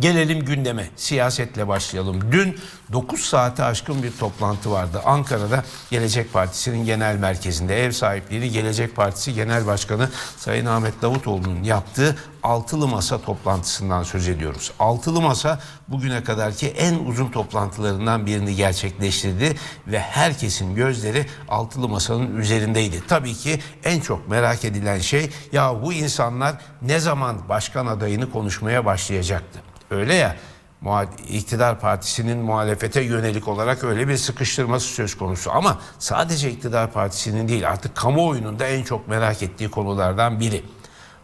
Gelelim gündeme. Siyasetle başlayalım. Dün 9 saate aşkın bir toplantı vardı. Ankara'da Gelecek Partisi'nin genel merkezinde ev sahipliğini Gelecek Partisi Genel Başkanı Sayın Ahmet Davutoğlu'nun yaptığı altılı masa toplantısından söz ediyoruz. Altılı masa bugüne kadarki en uzun toplantılarından birini gerçekleştirdi ve herkesin gözleri altılı masanın üzerindeydi. Tabii ki en çok merak edilen şey ya bu insanlar ne zaman başkan adayını konuşmaya başlayacaktı? Öyle ya iktidar partisinin muhalefete yönelik olarak öyle bir sıkıştırması söz konusu. Ama sadece iktidar partisinin değil artık kamuoyunun da en çok merak ettiği konulardan biri.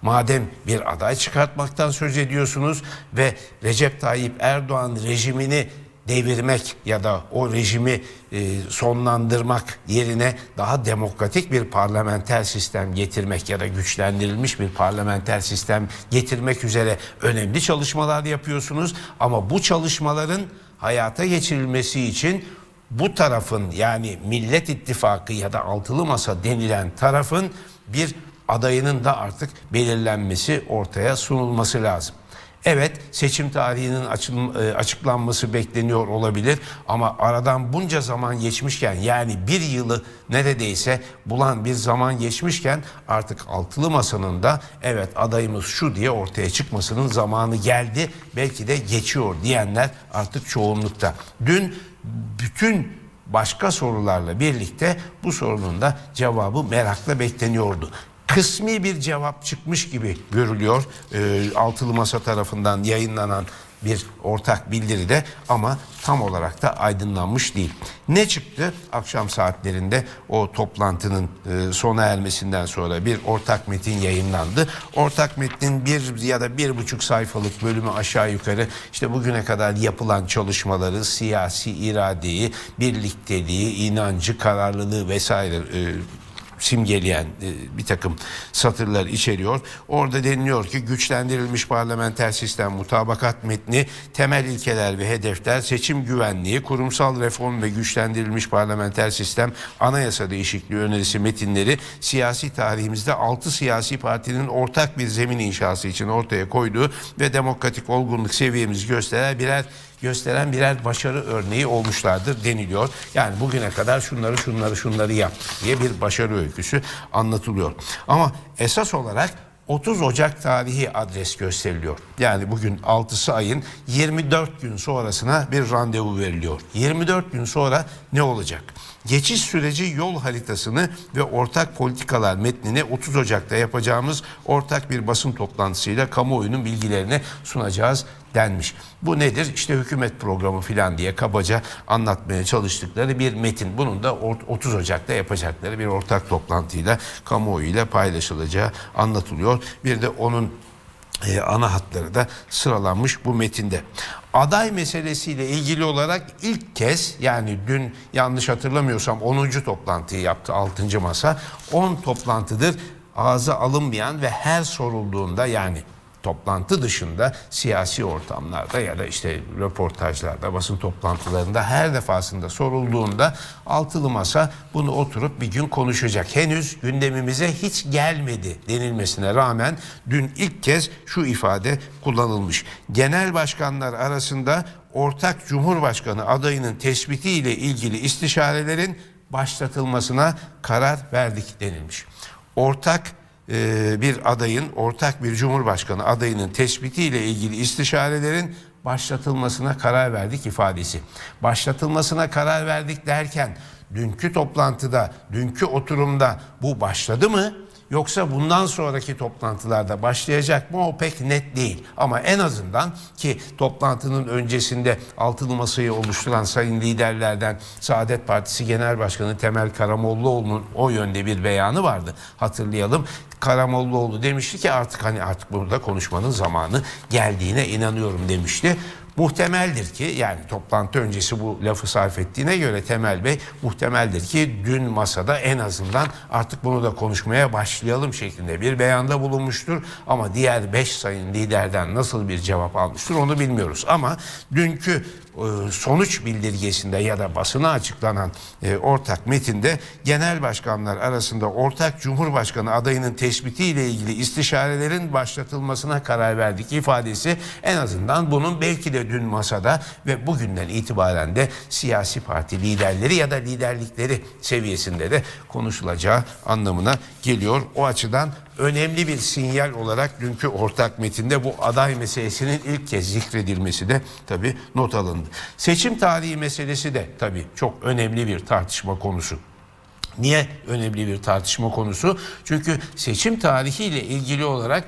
Madem bir aday çıkartmaktan söz ediyorsunuz ve Recep Tayyip Erdoğan rejimini devirmek ya da o rejimi e, sonlandırmak yerine daha demokratik bir parlamenter sistem getirmek ya da güçlendirilmiş bir parlamenter sistem getirmek üzere önemli çalışmalar yapıyorsunuz ama bu çalışmaların hayata geçirilmesi için bu tarafın yani Millet İttifakı ya da altılı masa denilen tarafın bir adayının da artık belirlenmesi ortaya sunulması lazım. Evet seçim tarihinin e, açıklanması bekleniyor olabilir ama aradan bunca zaman geçmişken yani bir yılı neredeyse bulan bir zaman geçmişken artık altılı masanın da evet adayımız şu diye ortaya çıkmasının zamanı geldi belki de geçiyor diyenler artık çoğunlukta. Dün bütün başka sorularla birlikte bu sorunun da cevabı merakla bekleniyordu kısmi bir cevap çıkmış gibi görülüyor e, altılı masa tarafından yayınlanan bir ortak bildiride ama tam olarak da aydınlanmış değil. Ne çıktı? Akşam saatlerinde o toplantının e, sona ermesinden sonra bir ortak metin yayınlandı. Ortak metnin bir ya da bir buçuk sayfalık bölümü aşağı yukarı işte bugüne kadar yapılan çalışmaları, siyasi iradeyi, birlikteliği, inancı, kararlılığı vesaire e, simgeleyen e, bir takım satırlar içeriyor. Orada deniliyor ki güçlendirilmiş parlamenter sistem mutabakat metni, temel ilkeler ve hedefler, seçim güvenliği, kurumsal reform ve güçlendirilmiş parlamenter sistem, anayasa değişikliği önerisi metinleri siyasi tarihimizde 6 siyasi partinin ortak bir zemin inşası için ortaya koyduğu ve demokratik olgunluk seviyemizi gösteren birer gösteren birer başarı örneği olmuşlardır deniliyor. Yani bugüne kadar şunları şunları şunları yaptık diye bir başarı öyküsü anlatılıyor. Ama esas olarak 30 Ocak tarihi adres gösteriliyor. Yani bugün 6'sı ayın 24 gün sonrasına bir randevu veriliyor. 24 gün sonra ne olacak? Geçiş süreci yol haritasını ve ortak politikalar metnini 30 Ocak'ta yapacağımız ortak bir basın toplantısıyla kamuoyunun bilgilerini sunacağız denmiş. Bu nedir? İşte hükümet programı filan diye kabaca anlatmaya çalıştıkları bir metin. Bunun da or- 30 Ocak'ta yapacakları bir ortak toplantıyla kamuoyuyla paylaşılacağı anlatılıyor. Bir de onun e, ana hatları da sıralanmış bu metinde. Aday meselesiyle ilgili olarak ilk kez yani dün yanlış hatırlamıyorsam 10. toplantıyı yaptı 6. masa. 10 toplantıdır ağza alınmayan ve her sorulduğunda yani toplantı dışında siyasi ortamlarda ya da işte röportajlarda, basın toplantılarında her defasında sorulduğunda altılı masa bunu oturup bir gün konuşacak. Henüz gündemimize hiç gelmedi denilmesine rağmen dün ilk kez şu ifade kullanılmış. Genel başkanlar arasında ortak cumhurbaşkanı adayının tespiti ile ilgili istişarelerin başlatılmasına karar verdik denilmiş. Ortak bir adayın, ortak bir cumhurbaşkanı adayının tespitiyle ilgili istişarelerin başlatılmasına karar verdik ifadesi. Başlatılmasına karar verdik derken dünkü toplantıda, dünkü oturumda bu başladı mı? Yoksa bundan sonraki toplantılarda başlayacak mı o pek net değil. Ama en azından ki toplantının öncesinde altılı masayı oluşturan sayın liderlerden Saadet Partisi Genel Başkanı Temel Karamollaoğlu'nun o yönde bir beyanı vardı. Hatırlayalım. Karamollaoğlu demişti ki artık hani artık burada konuşmanın zamanı geldiğine inanıyorum demişti. muhtemeldir ki yani toplantı öncesi bu lafı sarf ettiğine göre Temel Bey muhtemeldir ki dün masada en azından artık bunu da konuşmaya başlayalım şeklinde bir beyanda bulunmuştur. Ama diğer 5 sayın liderden nasıl bir cevap almıştır onu bilmiyoruz. Ama dünkü sonuç bildirgesinde ya da basına açıklanan e, ortak metinde genel başkanlar arasında ortak cumhurbaşkanı adayının tespitiyle ilgili istişarelerin başlatılmasına karar verdik ifadesi en azından bunun belki de dün masada ve bugünden itibaren de siyasi parti liderleri ya da liderlikleri seviyesinde de konuşulacağı anlamına geliyor. O açıdan önemli bir sinyal olarak dünkü ortak metinde bu aday meselesinin ilk kez zikredilmesi de tabii not alındı. Seçim tarihi meselesi de tabii çok önemli bir tartışma konusu. Niye önemli bir tartışma konusu? Çünkü seçim tarihiyle ilgili olarak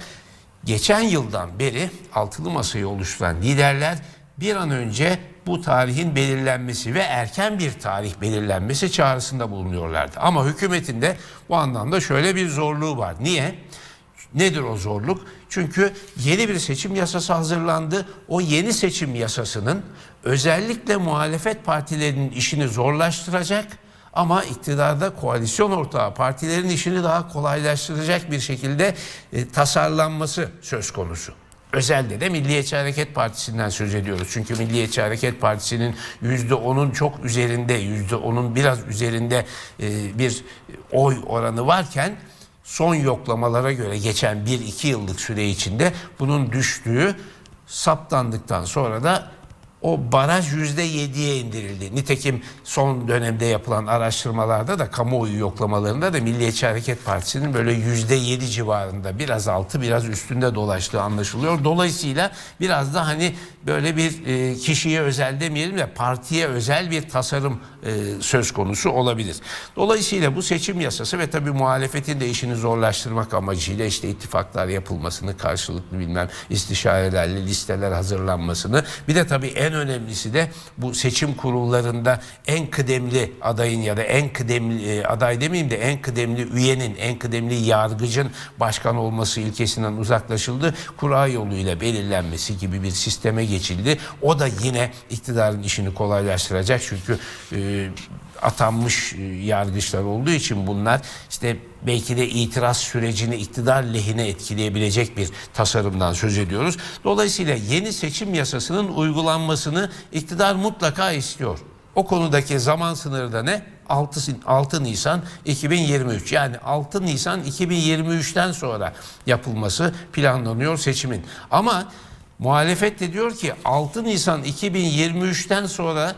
geçen yıldan beri altılı masayı oluşturan liderler bir an önce bu tarihin belirlenmesi ve erken bir tarih belirlenmesi çağrısında bulunuyorlardı. Ama hükümetin de bu anlamda şöyle bir zorluğu var. Niye? Nedir o zorluk? Çünkü yeni bir seçim yasası hazırlandı. O yeni seçim yasasının özellikle muhalefet partilerinin işini zorlaştıracak ama iktidarda koalisyon ortağı partilerin işini daha kolaylaştıracak bir şekilde e, tasarlanması söz konusu. Özelde de Milliyetçi Hareket Partisi'nden söz ediyoruz. Çünkü Milliyetçi Hareket Partisi'nin yüzde onun çok üzerinde, yüzde onun biraz üzerinde e, bir oy oranı varken son yoklamalara göre geçen 1-2 yıllık süre içinde bunun düştüğü saptandıktan sonra da o baraj yüzde yediye indirildi. Nitekim son dönemde yapılan araştırmalarda da kamuoyu yoklamalarında da Milliyetçi Hareket Partisi'nin böyle yüzde yedi civarında biraz altı biraz üstünde dolaştığı anlaşılıyor. Dolayısıyla biraz da hani böyle bir e, kişiye özel demeyelim de partiye özel bir tasarım e, söz konusu olabilir. Dolayısıyla bu seçim yasası ve tabii muhalefetin de işini zorlaştırmak amacıyla işte ittifaklar yapılmasını karşılıklı bilmem istişarelerle listeler hazırlanmasını bir de tabii en önemlisi de bu seçim kurullarında en kıdemli adayın ya da en kıdemli e, aday demeyeyim de en kıdemli üyenin en kıdemli yargıcın başkan olması ilkesinden uzaklaşıldı. Kura yoluyla belirlenmesi gibi bir sisteme geçildi. O da yine iktidarın işini kolaylaştıracak çünkü e, atanmış e, yargıçlar olduğu için bunlar işte belki de itiraz sürecini iktidar lehine etkileyebilecek bir tasarımdan söz ediyoruz. Dolayısıyla yeni seçim yasasının uygulanmasını iktidar mutlaka istiyor. O konudaki zaman sınırı da ne? 6, 6 Nisan 2023 yani 6 Nisan 2023'ten sonra yapılması planlanıyor seçimin. Ama muhalefet de diyor ki 6 Nisan 2023'ten sonra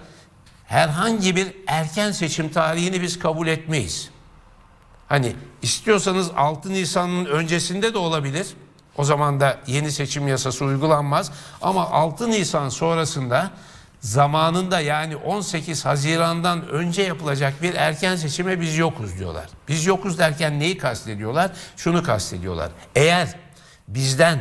herhangi bir erken seçim tarihini biz kabul etmeyiz. Hani istiyorsanız 6 Nisan'ın öncesinde de olabilir. O zaman da yeni seçim yasası uygulanmaz. Ama 6 Nisan sonrasında zamanında yani 18 Haziran'dan önce yapılacak bir erken seçime biz yokuz diyorlar. Biz yokuz derken neyi kastediyorlar? Şunu kastediyorlar. Eğer bizden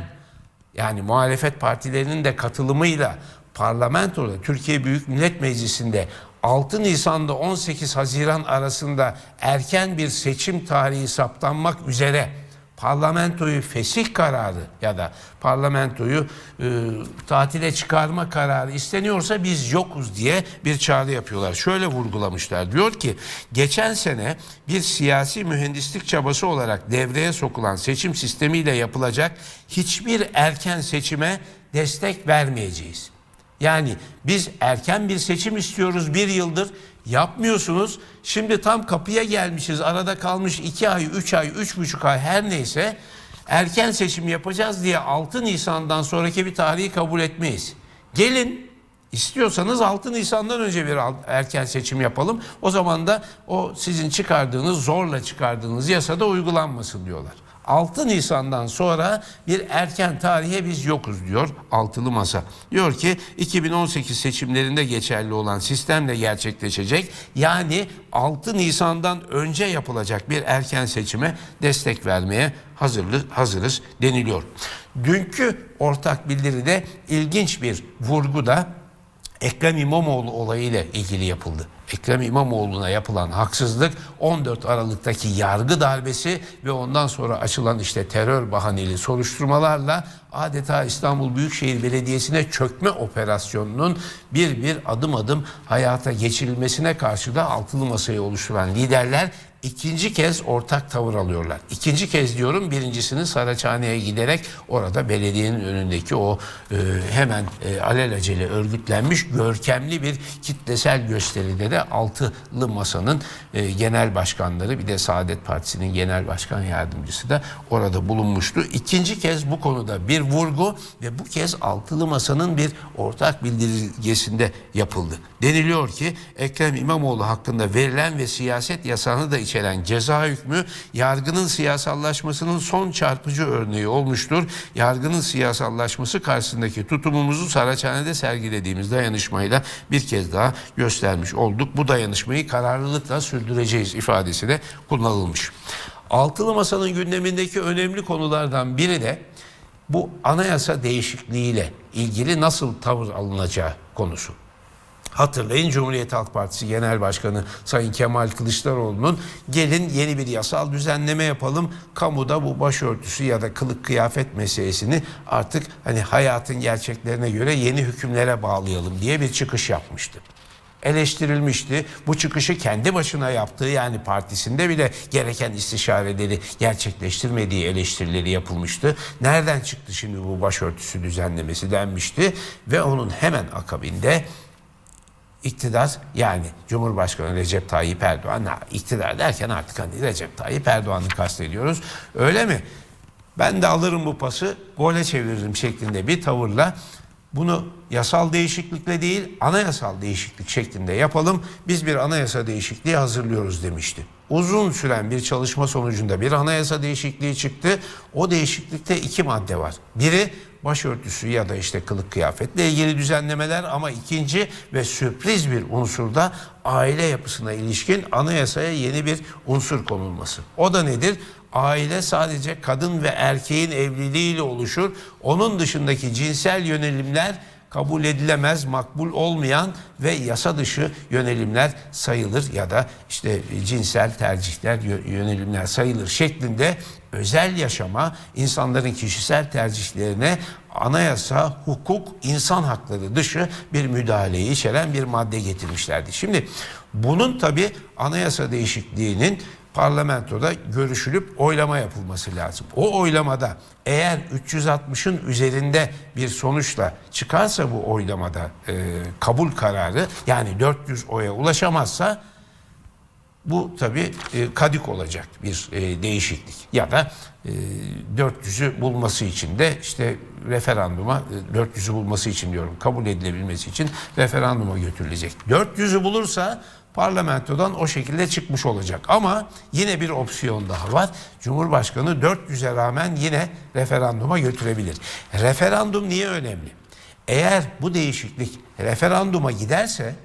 yani muhalefet partilerinin de katılımıyla parlamentoda Türkiye Büyük Millet Meclisi'nde 6 Nisan'da 18 Haziran arasında erken bir seçim tarihi saptanmak üzere parlamentoyu fesih kararı ya da parlamentoyu e, tatile çıkarma kararı isteniyorsa biz yokuz diye bir çağrı yapıyorlar. Şöyle vurgulamışlar. Diyor ki geçen sene bir siyasi mühendislik çabası olarak devreye sokulan seçim sistemiyle yapılacak hiçbir erken seçime destek vermeyeceğiz. Yani biz erken bir seçim istiyoruz bir yıldır yapmıyorsunuz. Şimdi tam kapıya gelmişiz arada kalmış iki ay, üç ay, üç buçuk ay her neyse erken seçim yapacağız diye 6 Nisan'dan sonraki bir tarihi kabul etmeyiz. Gelin istiyorsanız 6 Nisan'dan önce bir erken seçim yapalım. O zaman da o sizin çıkardığınız zorla çıkardığınız yasada uygulanmasın diyorlar. 6 Nisan'dan sonra bir erken tarihe biz yokuz diyor altılı masa. Diyor ki 2018 seçimlerinde geçerli olan sistemle gerçekleşecek. Yani 6 Nisan'dan önce yapılacak bir erken seçime destek vermeye hazırlı, hazırız deniliyor. Dünkü ortak bildiride ilginç bir vurgu da Ekrem İmamoğlu olayıyla ilgili yapıldı. Ekrem İmamoğlu'na yapılan haksızlık 14 Aralık'taki yargı darbesi ve ondan sonra açılan işte terör bahaneli soruşturmalarla adeta İstanbul Büyükşehir Belediyesi'ne çökme operasyonunun bir bir adım adım hayata geçirilmesine karşı da altılı masayı oluşturan liderler ikinci kez ortak tavır alıyorlar. İkinci kez diyorum birincisini Saraçhane'ye giderek orada belediyenin önündeki o e, hemen e, alelacele örgütlenmiş görkemli bir kitlesel gösteride de altılı masanın e, genel başkanları bir de Saadet Partisi'nin genel başkan yardımcısı da orada bulunmuştu. İkinci kez bu konuda bir vurgu ve bu kez altılı masanın bir ortak bildirgesinde yapıldı. Deniliyor ki Ekrem İmamoğlu hakkında verilen ve siyaset yasağını da içeren ceza hükmü yargının siyasallaşmasının son çarpıcı örneği olmuştur. Yargının siyasallaşması karşısındaki tutumumuzu Saraçhane'de sergilediğimiz dayanışmayla bir kez daha göstermiş olduk. Bu dayanışmayı kararlılıkla sürdüreceğiz ifadesi de kullanılmış. Altılı Masa'nın gündemindeki önemli konulardan biri de bu anayasa değişikliğiyle ilgili nasıl tavır alınacağı konusu. Hatırlayın Cumhuriyet Halk Partisi Genel Başkanı Sayın Kemal Kılıçdaroğlu'nun gelin yeni bir yasal düzenleme yapalım. Kamuda bu başörtüsü ya da kılık kıyafet meselesini artık hani hayatın gerçeklerine göre yeni hükümlere bağlayalım diye bir çıkış yapmıştı eleştirilmişti. Bu çıkışı kendi başına yaptığı yani partisinde bile gereken istişareleri gerçekleştirmediği eleştirileri yapılmıştı. Nereden çıktı şimdi bu başörtüsü düzenlemesi denmişti ve onun hemen akabinde iktidar yani Cumhurbaşkanı Recep Tayyip Erdoğan iktidar derken artık hani Recep Tayyip Erdoğan'ı kastediyoruz. Öyle mi? Ben de alırım bu pası gole çeviririm şeklinde bir tavırla bunu yasal değişiklikle değil anayasal değişiklik şeklinde yapalım. Biz bir anayasa değişikliği hazırlıyoruz demişti. Uzun süren bir çalışma sonucunda bir anayasa değişikliği çıktı. O değişiklikte iki madde var. Biri başörtüsü ya da işte kılık kıyafetle ilgili düzenlemeler ama ikinci ve sürpriz bir unsurda aile yapısına ilişkin anayasaya yeni bir unsur konulması. O da nedir? Aile sadece kadın ve erkeğin evliliğiyle oluşur. Onun dışındaki cinsel yönelimler kabul edilemez, makbul olmayan ve yasa dışı yönelimler sayılır ya da işte cinsel tercihler, yönelimler sayılır şeklinde özel yaşama, insanların kişisel tercihlerine anayasa, hukuk, insan hakları dışı bir müdahaleyi içeren bir madde getirmişlerdi. Şimdi bunun tabi anayasa değişikliğinin parlamentoda görüşülüp oylama yapılması lazım. O oylamada eğer 360'ın üzerinde bir sonuçla çıkarsa bu oylamada e, kabul kararı yani 400 oya ulaşamazsa bu tabi e, kadik olacak bir e, değişiklik ya da e, 400'ü bulması için de işte referanduma e, 400'ü bulması için diyorum kabul edilebilmesi için referanduma götürülecek. 400'ü bulursa parlamentodan o şekilde çıkmış olacak. Ama yine bir opsiyon daha var. Cumhurbaşkanı 400'e rağmen yine referanduma götürebilir. Referandum niye önemli? Eğer bu değişiklik referanduma giderse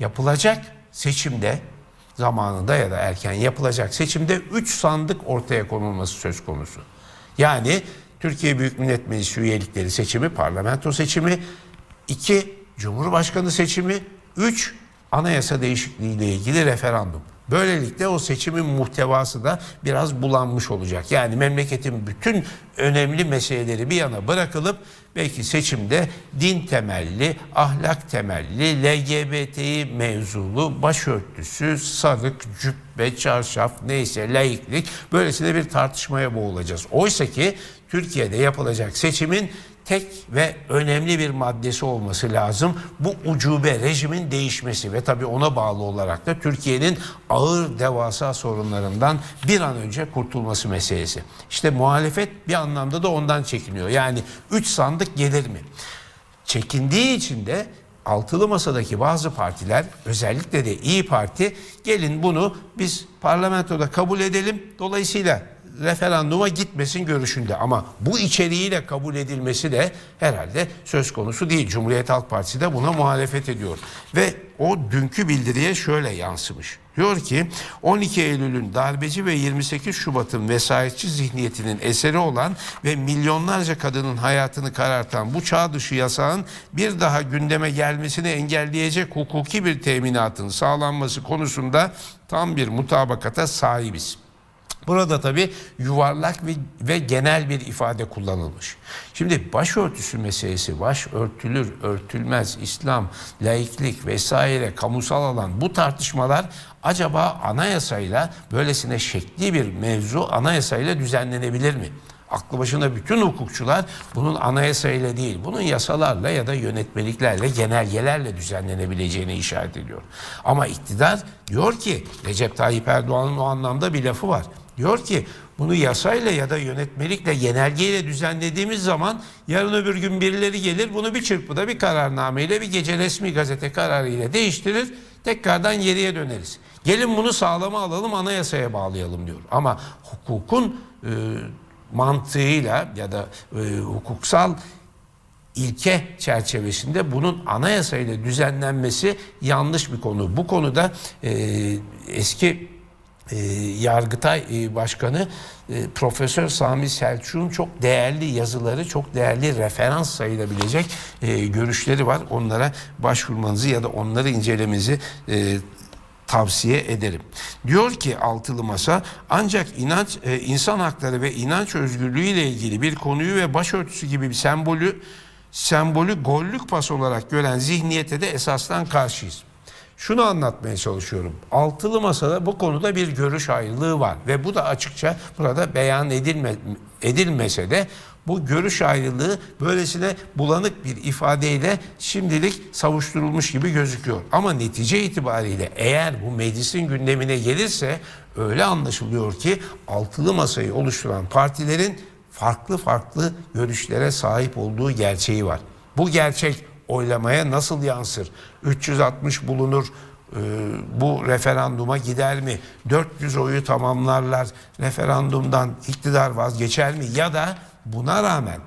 yapılacak seçimde zamanında ya da erken yapılacak seçimde 3 sandık ortaya konulması söz konusu. Yani Türkiye Büyük Millet Meclisi üyelikleri seçimi, parlamento seçimi, 2 Cumhurbaşkanı seçimi, 3 anayasa değişikliği ile ilgili referandum. Böylelikle o seçimin muhtevası da biraz bulanmış olacak. Yani memleketin bütün önemli meseleleri bir yana bırakılıp belki seçimde din temelli, ahlak temelli, LGBTİ mevzulu, başörtüsü, sarık, cübbe, çarşaf neyse laiklik böylesine bir tartışmaya boğulacağız. Oysa ki Türkiye'de yapılacak seçimin tek ve önemli bir maddesi olması lazım. Bu ucube rejimin değişmesi ve tabii ona bağlı olarak da Türkiye'nin ağır devasa sorunlarından bir an önce kurtulması meselesi. İşte muhalefet bir anlamda da ondan çekiniyor. Yani 3 sandık gelir mi? Çekindiği için de altılı masadaki bazı partiler özellikle de İyi Parti gelin bunu biz parlamentoda kabul edelim. Dolayısıyla referanduma gitmesin görüşünde ama bu içeriğiyle kabul edilmesi de herhalde söz konusu değil. Cumhuriyet Halk Partisi de buna muhalefet ediyor ve o dünkü bildiriye şöyle yansımış. Diyor ki 12 Eylül'ün darbeci ve 28 Şubat'ın vesayetçi zihniyetinin eseri olan ve milyonlarca kadının hayatını karartan bu çağ dışı yasağın bir daha gündeme gelmesini engelleyecek hukuki bir teminatın sağlanması konusunda tam bir mutabakata sahibiz. Burada tabi yuvarlak ve, ve genel bir ifade kullanılmış. Şimdi başörtüsü meselesi, baş örtülür, örtülmez, İslam, laiklik vesaire, kamusal alan bu tartışmalar acaba anayasayla böylesine şekli bir mevzu anayasayla düzenlenebilir mi? Aklı başında bütün hukukçular bunun anayasayla değil, bunun yasalarla ya da yönetmeliklerle, genelgelerle düzenlenebileceğini işaret ediyor. Ama iktidar diyor ki, Recep Tayyip Erdoğan'ın o anlamda bir lafı var. Diyor ki bunu yasayla ya da yönetmelikle, genelgeyle düzenlediğimiz zaman yarın öbür gün birileri gelir bunu bir çırpıda bir kararnameyle bir gece resmi gazete kararıyla değiştirir. Tekrardan geriye döneriz. Gelin bunu sağlama alalım anayasaya bağlayalım diyor. Ama hukukun e, mantığıyla ya da e, hukuksal ilke çerçevesinde bunun anayasayla düzenlenmesi yanlış bir konu. Bu konuda e, eski e, Yargıtay e, Başkanı e, Profesör Sami Selçuk'un çok değerli yazıları, çok değerli referans sayılabilecek e, görüşleri var. Onlara başvurmanızı ya da onları incelemenizi tavsiye ederim. Diyor ki altılı masa ancak inanç insan hakları ve inanç özgürlüğü ile ilgili bir konuyu ve başörtüsü gibi bir sembolü sembolü gollük pas olarak gören zihniyete de esasdan karşıyız. Şunu anlatmaya çalışıyorum. Altılı masada bu konuda bir görüş ayrılığı var ve bu da açıkça burada beyan edilme, edilmese de bu görüş ayrılığı böylesine bulanık bir ifadeyle şimdilik savuşturulmuş gibi gözüküyor. Ama netice itibariyle eğer bu meclisin gündemine gelirse öyle anlaşılıyor ki altılı masayı oluşturan partilerin farklı farklı görüşlere sahip olduğu gerçeği var. Bu gerçek oylamaya nasıl yansır? 360 bulunur. Ee, bu referanduma gider mi? 400 oyu tamamlarlar. Referandumdan iktidar vazgeçer mi? Ya da buna rağmen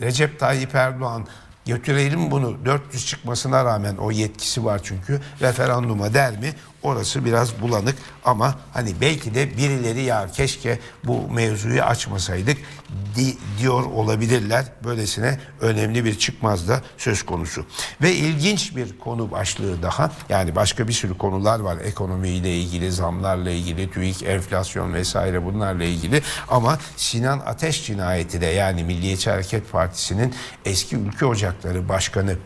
Recep Tayyip Erdoğan götürelim bunu 400 çıkmasına rağmen o yetkisi var çünkü referanduma der mi? Orası biraz bulanık ama hani belki de birileri ya keşke bu mevzuyu açmasaydık di, diyor olabilirler. Böylesine önemli bir çıkmaz da söz konusu. Ve ilginç bir konu başlığı daha. Yani başka bir sürü konular var. Ekonomiyle ilgili, zamlarla ilgili, TÜİK, enflasyon vesaire bunlarla ilgili. Ama Sinan Ateş cinayeti de yani Milliyetçi Hareket Partisi'nin eski ülke ocakları başkanı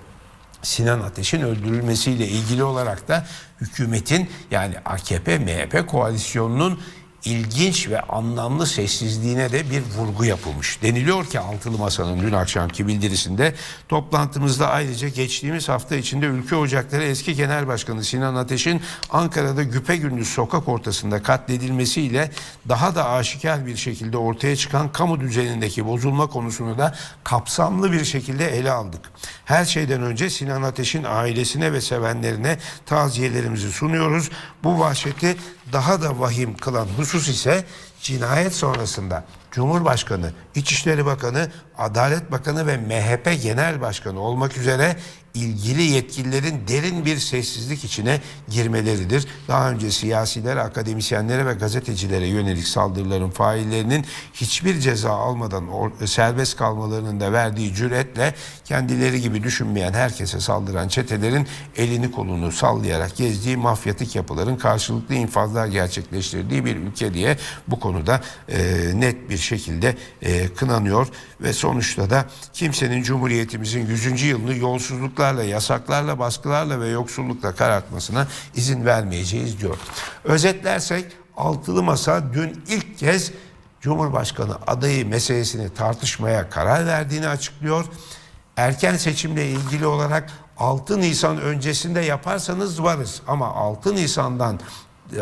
Sinan Ateş'in öldürülmesiyle ilgili olarak da hükümetin yani AKP MHP koalisyonunun ilginç ve anlamlı sessizliğine de bir vurgu yapılmış. Deniliyor ki Altılı Masa'nın dün akşamki bildirisinde toplantımızda ayrıca geçtiğimiz hafta içinde Ülke Ocakları eski Genel Başkanı Sinan Ateş'in Ankara'da güpe gündüz sokak ortasında katledilmesiyle daha da aşikar bir şekilde ortaya çıkan kamu düzenindeki bozulma konusunu da kapsamlı bir şekilde ele aldık. Her şeyden önce Sinan Ateş'in ailesine ve sevenlerine taziyelerimizi sunuyoruz. Bu vahşeti daha da vahim kılan husus ise cinayet sonrasında Cumhurbaşkanı, İçişleri Bakanı, Adalet Bakanı ve MHP Genel Başkanı olmak üzere ilgili yetkililerin derin bir sessizlik içine girmeleridir. Daha önce siyasilere, akademisyenlere ve gazetecilere yönelik saldırıların faillerinin hiçbir ceza almadan serbest kalmalarının da verdiği cüretle kendileri gibi düşünmeyen herkese saldıran çetelerin elini kolunu sallayarak gezdiği mafyatik yapıların karşılıklı infazlar gerçekleştirdiği bir ülke diye bu konuda e, net bir şekilde e, kınanıyor ve sonuçta da kimsenin Cumhuriyetimizin 100. yılını yolsuzluklarla, yasaklarla, baskılarla ve yoksullukla karartmasına izin vermeyeceğiz diyor. Özetlersek altılı masa dün ilk kez Cumhurbaşkanı adayı meselesini tartışmaya karar verdiğini açıklıyor. Erken seçimle ilgili olarak 6 Nisan öncesinde yaparsanız varız ama 6 Nisan'dan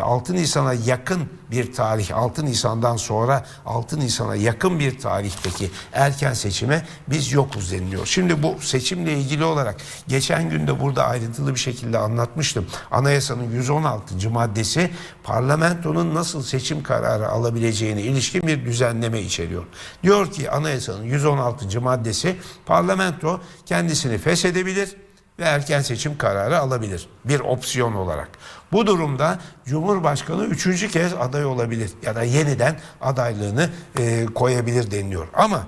6 Nisan'a yakın bir tarih, 6 Nisan'dan sonra 6 Nisan'a yakın bir tarihteki erken seçime biz yokuz deniliyor. Şimdi bu seçimle ilgili olarak geçen günde burada ayrıntılı bir şekilde anlatmıştım. Anayasanın 116. maddesi parlamentonun nasıl seçim kararı alabileceğine ilişkin bir düzenleme içeriyor. Diyor ki anayasanın 116. maddesi parlamento kendisini feshedebilir ve erken seçim kararı alabilir bir opsiyon olarak. Bu durumda Cumhurbaşkanı üçüncü kez aday olabilir ya da yeniden adaylığını e, koyabilir deniliyor. Ama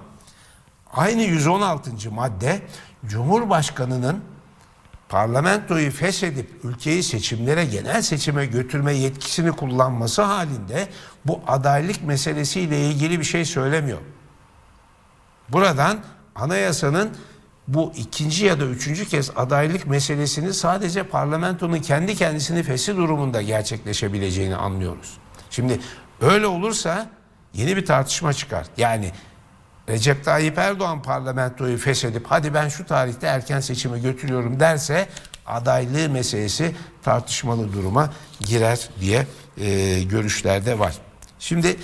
aynı 116. madde Cumhurbaşkanının parlamentoyu feshedip ülkeyi seçimlere genel seçime götürme yetkisini kullanması halinde bu adaylık meselesiyle ilgili bir şey söylemiyor. Buradan anayasanın bu ikinci ya da üçüncü kez adaylık meselesini sadece parlamentonun kendi kendisini feshi durumunda gerçekleşebileceğini anlıyoruz. Şimdi öyle olursa yeni bir tartışma çıkar. Yani Recep Tayyip Erdoğan parlamentoyu feshedip hadi ben şu tarihte erken seçime götürüyorum derse adaylığı meselesi tartışmalı duruma girer diye e, görüşlerde var. Şimdi